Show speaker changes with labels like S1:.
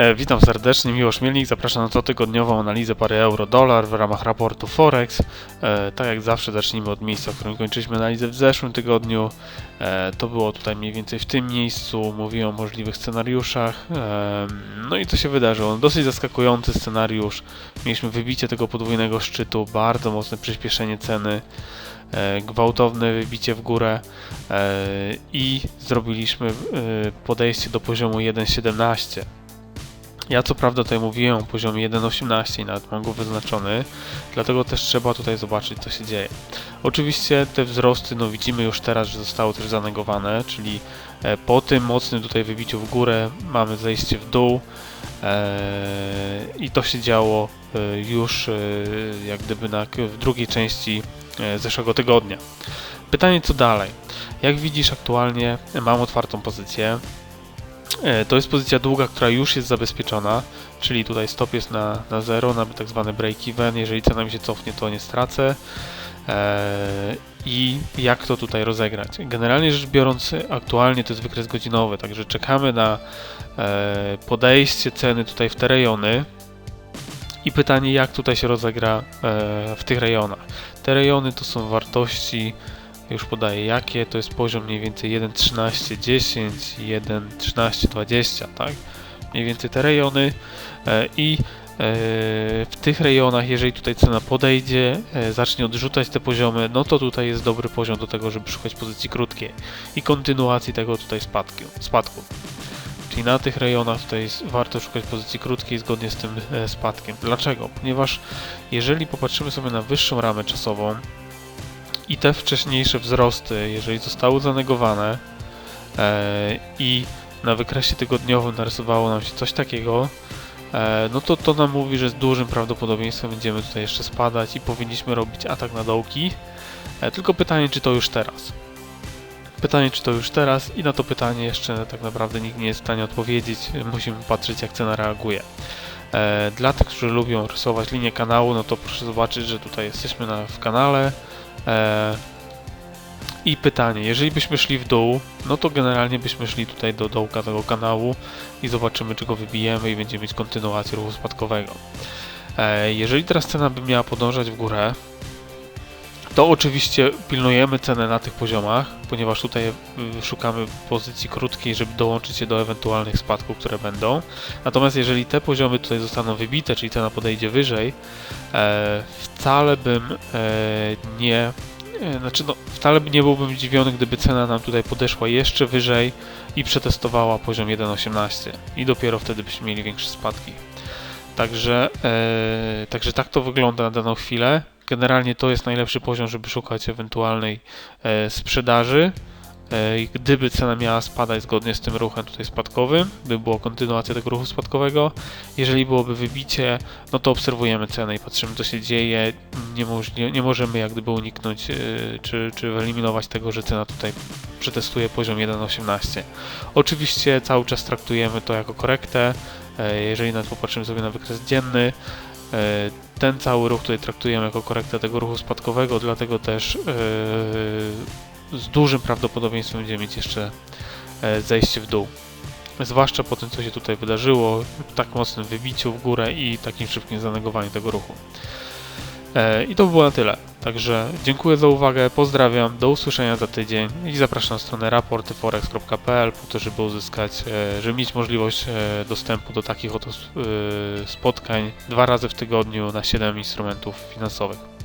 S1: E, Witam serdecznie, Miłosz Mielnik. Zapraszam na cotygodniową analizę pary euro-dolar w ramach raportu Forex. E, tak jak zawsze zacznijmy od miejsca, w którym kończyliśmy analizę w zeszłym tygodniu. E, to było tutaj mniej więcej w tym miejscu. Mówiłem o możliwych scenariuszach. No i co się wydarzyło? Dosyć zaskakujący scenariusz. Mieliśmy wybicie tego podwójnego szczytu, bardzo mocne przyspieszenie ceny. Gwałtowne wybicie w górę i zrobiliśmy podejście do poziomu 1.17. Ja co prawda tutaj mówiłem o poziomie 1.18 i nawet mam go wyznaczony, dlatego też trzeba tutaj zobaczyć co się dzieje. Oczywiście te wzrosty, no widzimy już teraz, że zostały też zanegowane, czyli e, po tym mocnym tutaj wybiciu w górę mamy zejście w dół e, i to się działo e, już jak gdyby na, w drugiej części zeszłego tygodnia. Pytanie co dalej? Jak widzisz aktualnie mam otwartą pozycję, To jest pozycja długa, która już jest zabezpieczona, czyli tutaj stop jest na, na zero, na tak zwany break-even. Jeżeli cena mi się cofnie, to nie stracę. E, I jak to tutaj rozegrać? Generalnie rzecz biorąc, aktualnie to jest wykres godzinowy, także czekamy na e, podejście ceny tutaj w te rejony. I pytanie, jak tutaj się rozegra e, w tych rejonach. Te rejony to są wartości już podaję jakie, to jest poziom mniej więcej 1.13.10, 1.13.20, tak? Mniej więcej te rejony e, i e, w tych rejonach, jeżeli tutaj cena podejdzie, e, zacznie odrzucać te poziomy, no to tutaj jest dobry poziom do tego, żeby szukać pozycji krótkiej i kontynuacji tego tutaj spadku. spadku. Czyli na tych rejonach tutaj warto szukać pozycji krótkiej zgodnie z tym spadkiem. Dlaczego? Ponieważ jeżeli popatrzymy sobie na wyższą ramę czasową, i te wcześniejsze wzrosty, jeżeli zostały zanegowane e, i na wykresie tygodniowym narysowało nam się coś takiego, e, no to to nam mówi, że z dużym prawdopodobieństwem będziemy tutaj jeszcze spadać i powinniśmy robić atak na dołki. E, tylko pytanie, czy to już teraz. Pytanie, czy to już teraz i na to pytanie jeszcze tak naprawdę nikt nie jest w stanie odpowiedzieć. Musimy patrzeć, jak cena reaguje. E, dla tych, którzy lubią rysować linię kanału, no to proszę zobaczyć, że tutaj jesteśmy na, w kanale. E, I pytanie, jeżeli byśmy szli w dół, no to generalnie byśmy szli tutaj do dołka tego kanału i zobaczymy, czy go wybijemy i będziemy mieć kontynuację ruchu spadkowego. E, Jeżeli teraz cena by miała podążać w górę, to oczywiście pilnujemy cenę na tych poziomach, ponieważ tutaj y, szukamy pozycji krótkiej, żeby dołączyć się do ewentualnych spadków, które będą. Natomiast jeżeli te poziomy tutaj zostaną wybite, czyli cena podejdzie wyżej, e, wcale bym e, nie, e, znaczy no, wcale nie byłbym zdziwiony, gdyby cena nam tutaj podeszła jeszcze wyżej i przetestowała poziom 1.18 i dopiero wtedy byśmy mieli większe spadki. Także, e, także tak to wygląda na daną chwilę. Generalnie to jest najlepszy poziom, żeby szukać ewentualnej e, sprzedaży. E, i gdyby cena miała spadać zgodnie z tym ruchem tutaj spadkowym, by była kontynuacja tego ruchu spadkowego, jeżeli byłoby wybicie, no to obserwujemy cenę i patrzymy co się dzieje. Nie, moż, nie, nie możemy jak gdyby uniknąć e, czy, czy wyeliminować tego, że cena tutaj przetestuje poziom 1.18. Oczywiście cały czas traktujemy to jako korektę. Jeżeli nawet popatrzymy sobie na wykres dzienny, ten cały ruch tutaj traktujemy jako korektę tego ruchu spadkowego, dlatego też e, z dużym prawdopodobieństwem będziemy mieć jeszcze e, zejście w dół. Zwłaszcza po tym, co się tutaj wydarzyło, tak mocnym wybiciu w górę i takim szybkim zanegowaniu tego ruchu. E, I to by było na tyle. Także dziękuję za uwagę, pozdrawiam, do usłyszenia za tydzień i zapraszam na stronę raportyforex.pl po to, żeby uzyskać, e, żeby mieć możliwość e, dostępu do takich oto spotkań dwa razy w tygodniu na 7 instrumentów finansowych.